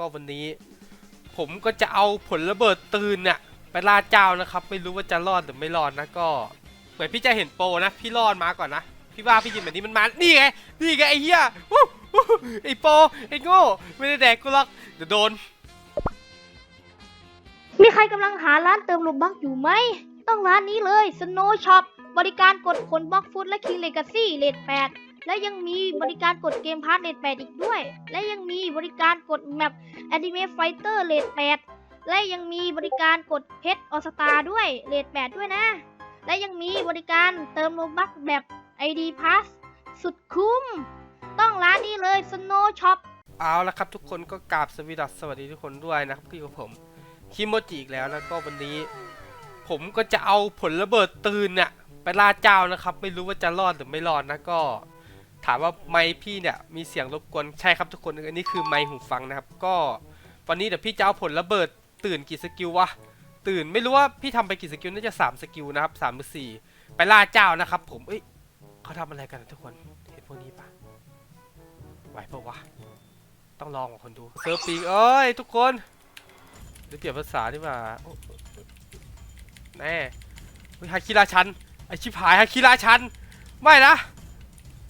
ก็วันนี้ ผมก็จะเอาผลระเบิดตื่นเนี่ยไปล่าเจ้านะครับ ไม่รู้ว่าจะรอดหรือไม่รอดนะก็เหมือนพี่จะเห็นโปรนะ พี่รอดมาก่อนนะ พี่ว่าพี่ยินแบบนี้มันมา นี่ไง นี่ไงไอ้เหี้ยไอ้โปไอ้โง่ไม่ได้แดกกูหรอกเดี๋ยวโดน มีใครกำลังหาร้านเติมโลบักอยู่ไหม ต้องร้านนี้เลย Snow Shop บริการกดผลบล็อกฟุตและ King Legacy เลท8 และยังมีบริการกดเกมพาร์ทเลท8อีกด้วย และยังมีบริการกดแมป Anime Fighter เลท8และยังมีบริการกดเพชรออสตาด้วยเลท8ด้วยนะ และยังมีบริการเติมโลบักแบบ ID Pass สุดคุ้ม ต้องร้านนี้เลย Snow Shop เอาละครับทุกคนก็กราบสวีดัสสวัสดีทุกคนด้วยนะครับพี่กับผมคิโมจิอีกแล้วแล้วก็วันนี้ ผมก็จะเอาผลระเบิดตื่นเนี่ยไปล่าเจ้านะครับ ไม่รู้ว่าจะรอดหรือไม่รอดนะก็ ถามว่าไมค์พี่เนี่ยมีเสียงรบกวนใช่ครับทุกคนอันนี้คือไมค์หูฟังนะครับ ก็วันนี้เดี๋ยวพี่จะเอาผลระเบิดตื่นกี่สกิลวะตื่นไม่รู้ว่าพี่ทำไปกี่สกิลน่าจะ 3 สกิลนะครับ3หรือ4ไปล่าเจ้านะครับ ผมเอ้ยเขาทำอะไรกันทุกคนเห็นพวกนี้ปะไหวปะวะต้องลองกับคนดูเซิร์ฟปิงเอ้ยทุกคนเดี๋ยวเปลี่ยนภาษาดีกว่าแน่เฮ้ยฮาคิราชันไอชิบหายฮาคิราชันไม่นะ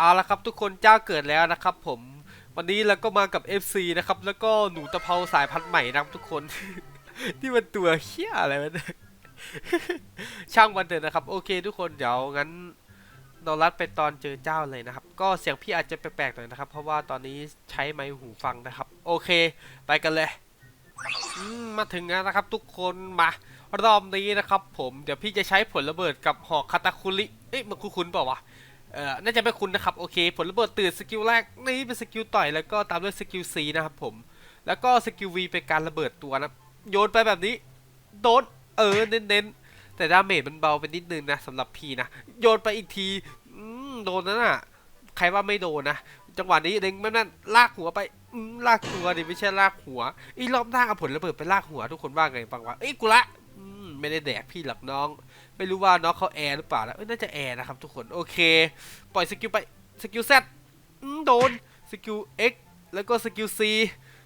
เอาละครับทุกคนเจ้าเกิดแล้วนะครับ ผมวันนี้เราก็มากับ FC นะครับ แล้วก็หนูตะเภาสายพันธุ์ใหม่นะครับทุกคน ที่มันตัวเฮี้ยอะไรวะเนี่ยช่างมันเถอะนะครับ โอเค ทุกคนเดี๋ยวงั้นเราลัดไปตอนเจอเจ้าเลยนะครับ ก็เสียงพี่อาจจะแปลกๆหน่อยนะครับ เพราะว่าตอนนี้ใช้ไมค์หูฟังนะครับ โอเค ไปกันเลยมมาถึงแล้วนะครับ ทุกคนมารอบนี้นะครับ ผมเดี๋ยวพี่จะใช้ผลระเบิดกับหอกคาตาคุริเอ๊ะมันคุ้นๆเปล่าวะ เอ่อ น่าจะไม่คุ้นะครับ โอเค ผลระเบิดตื่นสกิลแรกนี่เป็นสกิลต่อยแล้วก็ตามด้วยสกิล C นะครับผม แล้วก็สกิล V เป็นการระเบิดตัวนะโยนไปแบบนี้ โดน เออ เน้นๆ แต่ดาเมจมันเบาไปนิดนึงนะสำหรับพี่นะ โยนไปอีกที อืม โดนนั่นน่ะ ใครว่าไม่โดนนะ จังหวะนี้เด้งแม่นั่นลากหัวไป อืม ลากตัวดิไม่ใช่ลากหัว อีรอบหน้าเอาผลระเบิดไปลากหัวทุกคนว่าไงบ้างวะ เอ้ยกูละ อืม ไม่ได้แดกพี่หลักน้อง ไม่รู้ว่าน้องเขาแอร์หรือเปล่านะเอ้ยน่าจะแอร์นะครับทุกคนโอเค ปล่อยสกิลไปสกิล Z อืมโดนสกิล X แล้วก็สกิล C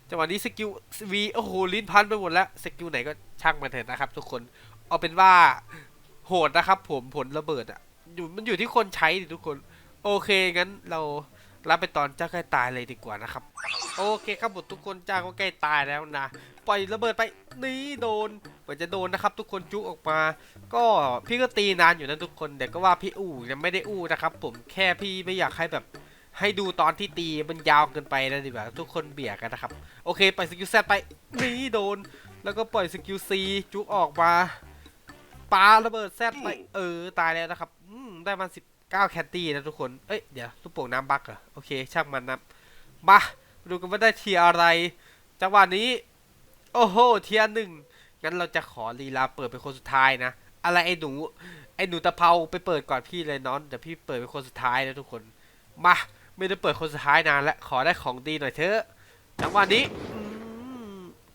จังหวะนี้สกิล V โอ้โหลิ้นพันไปหมดแล้วสกิลไหนก็ช่างมันเถอะนะครับ ทุกคนเอาเป็นว่าโหดนะครับ ผมผลระเบิดอะอยู่มันอยู่ที่คนใช้ดิทุกคน โอเคงั้นเรารับไปตอนเจ้าใกล้ตายเลยดีกว่านะครับ โอเคครับหมดทุกคนเจ้าก็ใกล้ตายแล้วนะ ปล่อยระเบิดไปนี่โดนเหมือนจะโดนนะครับทุกคนจุกออกมา ก็พี่ก็ตีนานอยู่นะทุกคนแต่ก็ว่าพี่อู้ยังไม่ได้อู้นะครับ ผมแค่พี่ไม่อยากให้แบบให้ดูตอนที่ตีมันยาวเกินไปนะดีกว่าทุกคนเบียดกันนะครับ โอเคปล่อยสกิลแซไปนี่โดน แล้วก็ปล่อยสกิลซีจุกออกมาปาระเบิดแซดไปเออตายแล้วนะครับอืได้มาสิบเก้าแคตตี้นะทุกคนเอ้ยเดี๋ยวลูกโป่งน้ำบักเหรอโอเคช่างมันนะมาดูกันว่าได้เทียอะไร จังหวะนี้ โอ้โห เทียหนึ่ง งั้นเราจะขอลีลาเปิดเป็นคนสุดท้ายนะ อะไรไอ้หนู ไอ้หนูตะเภาไปเปิดก่อนพี่เลยน้องเดี๋ยวพี่เปิดเป็นคนสุดท้ายนะทุกคน มา ไม่ได้เปิดคนสุดท้ายนานแล้วขอได้ของดีหน่อยเถอะ จังหวะนี้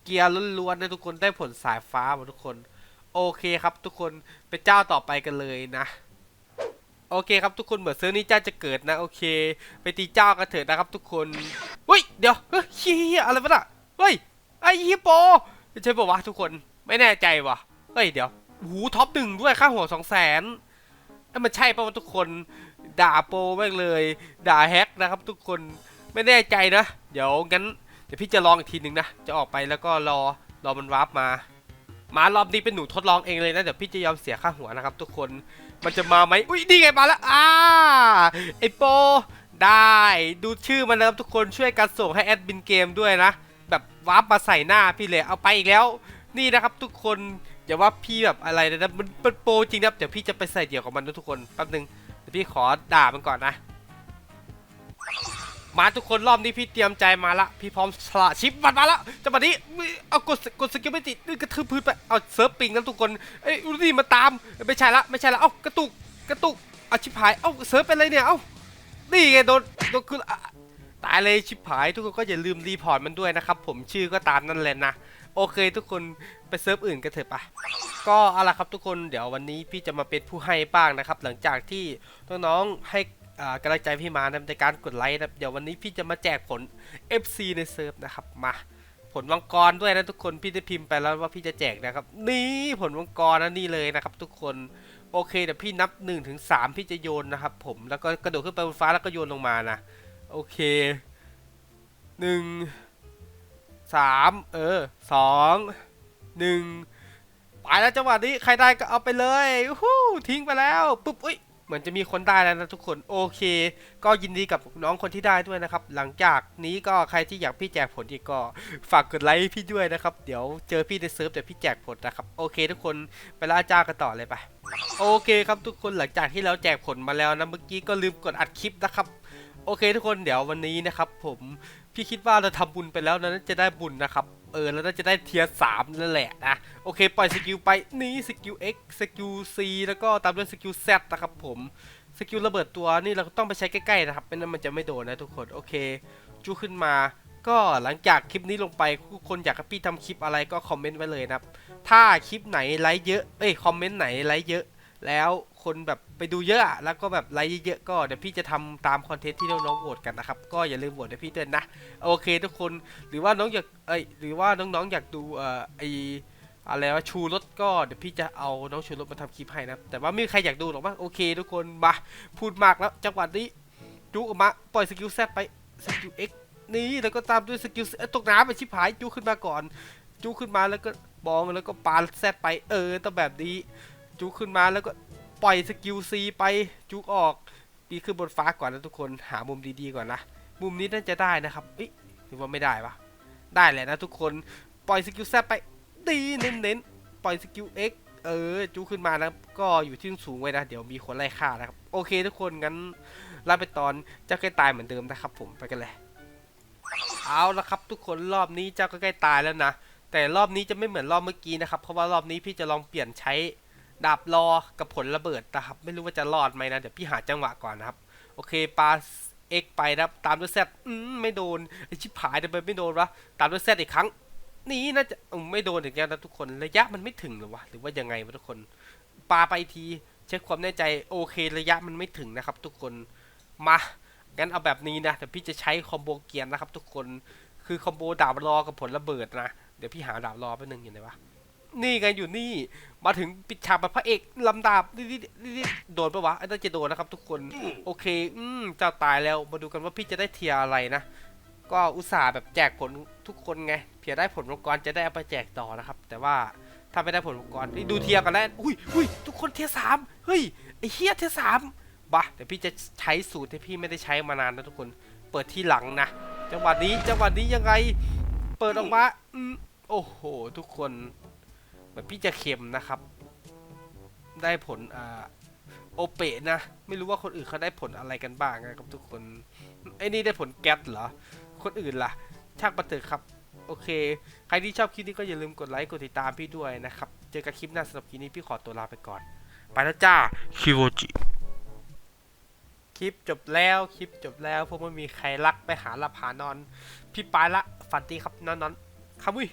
เกียร์ล้วนๆนะทุกคนได้ผลสายฟ้าหมดทุกคน โอเคครับทุกคนเป็นเจ้าต่อไปกันเลยนะโอเคครับทุกคนเหมือนเซิร์ฟนี้เจ้าจะเกิดนะโอเค ไปตีเจ้ากันเถิดนะครับทุกคนเฮ้ยเดี๋ยวเฮ้ยอะไรวะน่ะเฮ้ย อ้ฮียโปใช่ปะวะทุกคนไม่แน่ใจวะเฮ้ยเดี๋ยวหูท็อปหนึ่งด้วยค่าหัวสองแสนมันใช่ปะวะทุกคนด่าโปแม่งเลย ด่าแฮกนะครับ ทุกคนไม่แน่ใจนะ เดี๋ยวงั้นเดี๋ยวพี่จะลองอีกทีหนึ่งนะ จะออกไปแล้วก็รอรอมันวาร์ปมา มารอบนี้เป็นหนูทดลองเองเลยนะเดี๋ยวพี่จะยอมเสียค่าหัวนะครับ ทุกคนมันจะมาไหมอุ้ยนี่ไงมาแล้วอ่าไอโปได้ดูชื่อมันนะครับทุกคนช่วยกันส่งให้แอดมินเกมด้วยนะ วาร์ปมาใส่หน้าพี่เลยเอาไปอีกแล้ว นี่นะครับทุกคนอย่าว่าพี่แบบอะไรนะมันเป็นโปรจริงนะเดี๋ยวพี่จะไปใส่เดี่ยวกับมันนะทุกคนแป๊บนึงเดี๋ยวพี่ขอด่ามันก่อนนะ มาทุกคนรอบนี้พี่เตรียมใจมาละ พี่พร้อมสละชิปบัตรมาละจังหวะนี้เอากดกดสกิลไม่ติดกระทืบพื้นไปเอาเซิร์ฟปิงแล้วทุกคนเอ้ยดูดิมาตามไม่ใช่ละไม่ใช่ละเอ้ากระตุกกระตุกเอาชิบหายเอ้าเซิร์ฟเป็นไรเนี่ยเอ้านี่ไงโดนโดนคือ ตายเลยชิบหายทุกคนก็อย่าลืมรีพอร์ตมันด้วยนะครับผมชื่อก็ตามนั่นแหละนะ โอเคทุกคนไปเซิร์ฟอื่นกันเถอะปะก็เอาละครับทุกคนเดี๋ยววันนี้พี่จะมาเป็นผู้ให้บ้างนะครับ หลังจากที่น้องๆให้กำลังใจพี่มาในการกดไลค์นะเดี๋ยววันนี้พี่จะมาแจกผล FC ในเซิร์ฟนะครับมาผลมังกรด้วยนะทุกคนพี่ได้พิมพ์ไปแล้วว่าพี่จะแจกนะครับ นี่ผลมังกรนะนี่เลยนะครับ ทุกคนโอเคเดี๋ยวพี่นับ1นถึงสพี่จะโยนนะครับ ผมแล้วก็กระโดดขึ้นไปบนฟ้าแล้วก็โยนลงมานะ โอเคหนึ่งสามเออสองหนึ่งไปแล้วจังหวะนี้ใครได้ก็เอาไปเลยอู้ทิ้งไปแล้วปุ๊บอุ้ยเหมือนจะมีคนได้แล้วนะทุกคนโอเค ก็ยินดีกับน้องคนที่ได้ด้วยนะครับ หลังจากนี้ก็ใครที่อยากพี่แจกผลอีกก็ฝากกดไลค์พี่ด้วยนะครับ เดี๋ยวเจอพี่ในเซิร์ฟแต่พี่แจกผลนะครับโอเคทุกคนไปล่าจ้ากันต่อเลยไปโอเคครับทุกคนหลังจากที่เราแจกผลมาแล้วนะเมื่อกี้ก็ลืมกดอัดคลิปนะครับ โอเคทุกคนเดี๋ยววันนี้นะครับ ผมพี่คิดว่าเราทำบุญไปแล้วนะน่าจะได้บุญนะครับเออแล้วน่าจะได้เทียร์สามนั่นแหละนะโอเคปล่อยสกิลไปนี่สกิล X สกิล C แล้วก็ตามด้วยสกิล Z นะครับผมสกิลระเบิดตัวนี่เราต้องไปใช้ใกล้ๆนะครับไม่นั้นมันจะไม่โดนนะทุกคนโอเคจูขึ้นมาก็หลังจากคลิปนี้ลงไปทุกคนอยากให้พี่ทำคลิปอะไรก็คอมเมนต์ไว้เลยนะครับ ถ้าคลิปไหนไลค์เยอะ เอ้ยคอมเมนต์ไหนไลค์เยอะ แล้ว คนแบบไปดูเยอะอะแล้วก็แบบไลค์เยอะๆก็เดี๋ยวพี่จะทำตามคอนเทนต์ที่น้องๆโหวตกันนะครับก็อย่าลืมโหวตให้พี่ด้วยนะโอเค ทุกคนหรือว่าน้องอยากเอ้ยหรือว่าน้องๆอยากดูเอ่อไออะไรว่าชูรถก็เดี๋ยวพี่จะเอาน้องชูรถมาทำคลิปให้นะแต่ว่าไม่มีใครอยากดูหรอกมั้งโอเค ทุกคนมาพูดมากแล้วจังหวะนี้จูออกมาปล่อยสกิลแซบไปสกิลเอ็กนี่แล้วก็ตามด้วยสกิลตกน้ำไปชิบหายจูขึ้นมาก่อนจูขึ้นมาแล้วก็บองแล้วก็ปาแซดไปเออต้องแบบนี้จูขึ้นมาแล้วก็ ปล่อยสกิลซีไปจูออกปีขึ้นบนฟ้าก่อนนะทุกคนหามุมดีๆก่อนนะมุมนี้น่าจะได้นะครับอ๊ะหรือว่าไม่ได้ปะได้แหละนะทุกคนปล่อยสกิลแซไปตีเน้นๆปล่อยสกิล X เออจูขึ้นมานะก็อยู่ที่สูงไว้นะ เดี๋ยวมีคนไล่ฆ่านะครับ โอเคทุกคนงั้นลาไปตอนเจ้าใกล้ตายเหมือนเดิมนะครับ ผมไปกันเลย เอาละครับ ทุกคนรอบนี้เจ้าก็ใกล้ตายแล้วนะ แต่รอบนี้จะไม่เหมือนรอบเมื่อกี้นะครับ เพราะว่ารอบนี้พี่จะลองเปลี่ยนใช้ ดาบรอกับผลระเบิดนะครับ ไม่รู้ว่าจะรอดไหมนะ เดี๋ยวพี่หาจังหวะก่อนนะครับ โอเคปา X ไปนะครับ ตามด้วย Z อืมไม่โดนไอชิบหายทำไมไม่โดนวะตามด้วย Z อีกครั้ง นี่น่าจะอืมไม่โดนอีกแล้วนะทุกคนระยะมันไม่ถึงหรอวะหรือว่ายังไงวะทุกคนปาไปทีเช็คความแน่ใจโอเคระยะมันไม่ถึงนะครับ ทุกคนมางั้นเอาแบบนี้นะแต่พี่จะใช้คอมโบเกียร์นะครับ ทุกคนคือคอมโบดาบรอกับผลระเบิดนะเดี๋ยวพี่หาดาบรอไปหนึ่งอยู่ไหนวะ นี่ไงอยู่นี่ มาถึงปิดฉากแบบพระเอกลำดาบนี่นี่นี่โดนปะวะไอ้น่าจะโดนนะครับทุกคน โอเค อืมเจ้าตายแล้ว มาดูกันว่าพี่จะได้เทียอะไรนะ ก็อุตส่าห์แบบแจกผลทุกคนไงเผื่อได้ผลมังกรจะได้เอาไปแจกต่อนะครับ แต่ว่าถ้าไม่ได้ผลมังกรนี่ดูเทียกันแล้ว อุ้ยอุ้ยทุกคนเทียสามเฮ้ย ไอ้เฮียเทียสามบะเดี๋ยวพี่จะใช้สูตรที่พี่ไม่ได้ใช้มานานนะทุกคน เปิดที่หลังนะ จังหวะนี้ จังหวะนี้ยังไง เปิดออกมา อืม โอ้โห ทุกคน มือนพี่จะเข็มนะครับ ได้ผลอ่าโอเปะนะ ไม่รู้ว่าคนอื่นเขาได้ผลอะไรกันบ้างนะครับทุกคนไอ้นี่ได้ผลแก๊สเหรอ คนอื่นล่ะช่างมาเถอะครับ โอเค ใครที่ชอบคลิปนี้ก็อย่าลืมกดไลค์ กดติดตามพี่ด้วยนะครับ เจอกันคลิปหน้าสำหรับคลิปนี้พี่ขอตัวลาไปก่อน ไปแล้วจ้าคิโวจิ คลิปจบแล้วคลิปจบแล้วเพราะไม่มีใครรักไปหาหลับหานอน พี่ไปละฝันดีครับนอนนอนๆครับอุ้ย